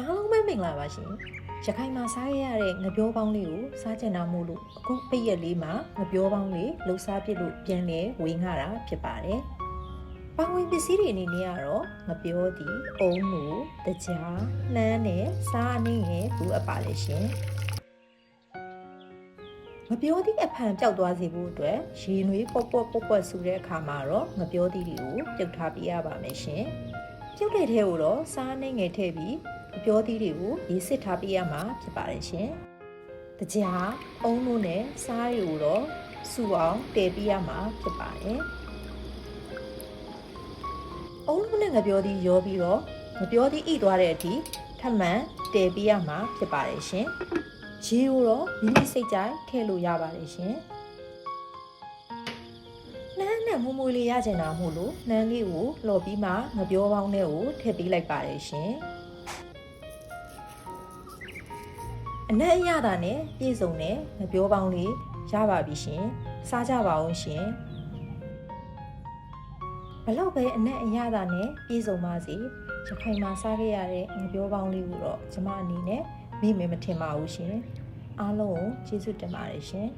အားလုံးပဲမင်္ဂလာပါရှင်ရခိုင်မှာစားခဲ့ရတဲ့ငပြောပေါင်းလေးကိုစားကြင်တာမို့လို့အခုပိတ်ရက်လေးမှာငပြောပေါင်းလေးလှူစားပြစ်လို့ပြန်လဲဝေငှတာဖြစ်ပါတယ်ပဝင်ပစ္စည်းတွေအနေနဲ့ကတော့ငပြောသည်အုံးလို့တကြားနှမ်းနဲ့စားအနှင်းငယ်သူအပ်ပါလေရှင်ငပြောသည့်အဖန်ပျောက်သွားစေဖို့အတွက်ရေနွေးပေါ့ပေါ့ပေါ့ပေါ့ဆူတဲ့အခါမှာတော့ငပြောသည့်တွေကိုပြုတ်ထားပြရပါမယ်ရှင်ပြုတ်တဲ့ထဲကိုတော့စားနှင်းငယ်ထည့်ပြီး ငပြောသည့်တွေကိုရေးစစ်ထားပြရမှာဖြစ်ပါတယ်ရှင်တကြားအုံးလို့နဲ့စားတွေကိုတော့စူအောင်တည်ပြရမှာဖြစ်ပါတယ်အုံးလုံးနဲ့ငပြောသည်ရောပြီးတော့ငပြောသည်ဣသွားတဲ့အထိထပ်မံတည်ပေးရမှာဖြစ်ပါတယ်ရှင်။ရေကိုတော့မိမိစိတ်ကြိုက်ထည့်လို့ရပါတယ်ရှင်။နှမ်းနဲ့မူမူလေးရကျင်တာမို့လို့နှမ်းလေးကိုလော်ပြီးမှငပြောပေါင်းနဲ့ကိုထည့်ပေးလိုက်ပါတယ်ရှင်။ အနက်အရသာနဲ့ပြည့်စုံတဲ့ငပြောပေါင်းလေးရပါပြီရှင်။စားကြပါအောင်ရှင်။ဘလောက်ပဲအနက်အရသာနဲ့ပြည်စုံပါစေရခိုင်မှာစားခဲ့ရတဲ့ငပြောပေါင်းလေးကိုတော့ကျမအနေနဲ့မိမယ်မထင်ပါဘူးရှင်အားလုံးကိုကျေးဇူးတင်ပါတယ်ရှင်